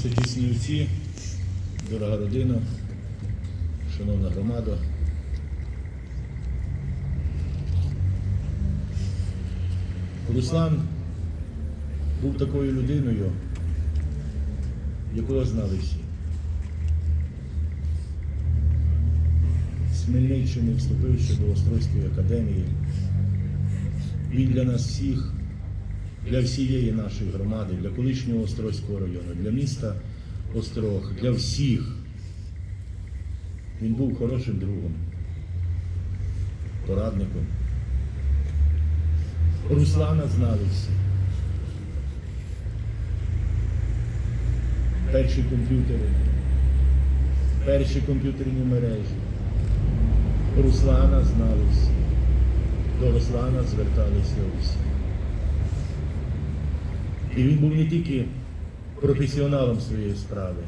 Всечесні отці, дорога родина, шановна громада. Руслан був такою людиною, якого знали всі. З вступивши до Острозької академії, він для нас всіх, для всієї нашої громади, для колишнього Острозького району, для міста Острог, для всіх. Він був хорошим другом, порадником. Руслана знали всі. Перші комп'ютери, перші комп'ютерні мережі. Руслана знали всі. До Руслана зверталися усі. І він був не тільки професіоналом своєї справи,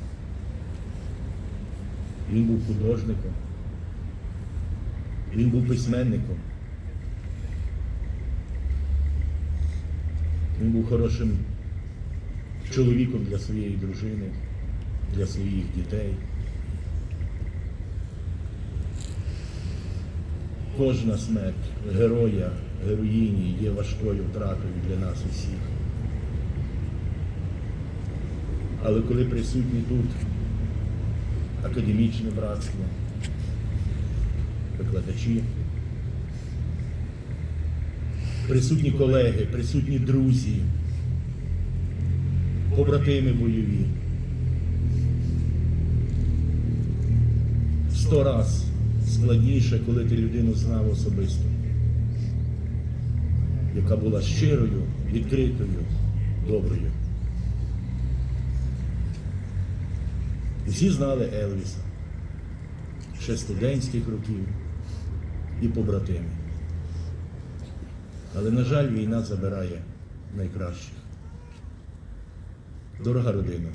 він був художником, він був письменником. Він був хорошим чоловіком для своєї дружини, для своїх дітей. Кожна смерть героя, героїні є важкою втратою для нас усіх. Але коли присутні тут академічне братство, викладачі, присутні колеги, присутні друзі, побратими бойові. Сто раз складніше, коли ти людину знав особисто, яка була щирою, відкритою, доброю. Всі знали Елвіса ще студентських років і побратими. Але, на жаль, війна забирає найкращих. Дорога родина,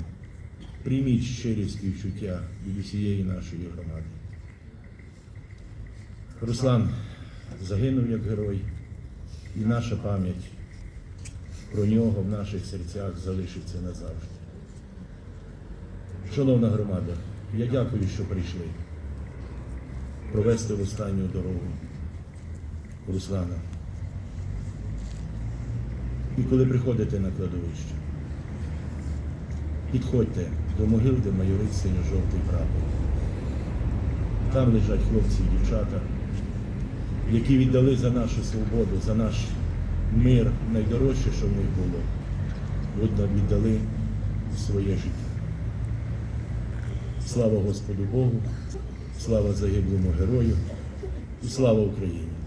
прийміть щирі співчуття від усієї нашої громади. Руслан загинув як герой, і наша пам'ять про нього в наших серцях залишиться назавжди. Шановна громада, я дякую, що прийшли провести в останню дорогу Руслана. І коли приходите на кладовище, підходьте до могил, де майорить синьо-жовтий прапор. Там лежать хлопці і дівчата, які віддали за нашу свободу, за наш мир найдорожче, що в них було. От віддали своє життя. Слава Господу Богу, слава загиблому герою і слава Україні!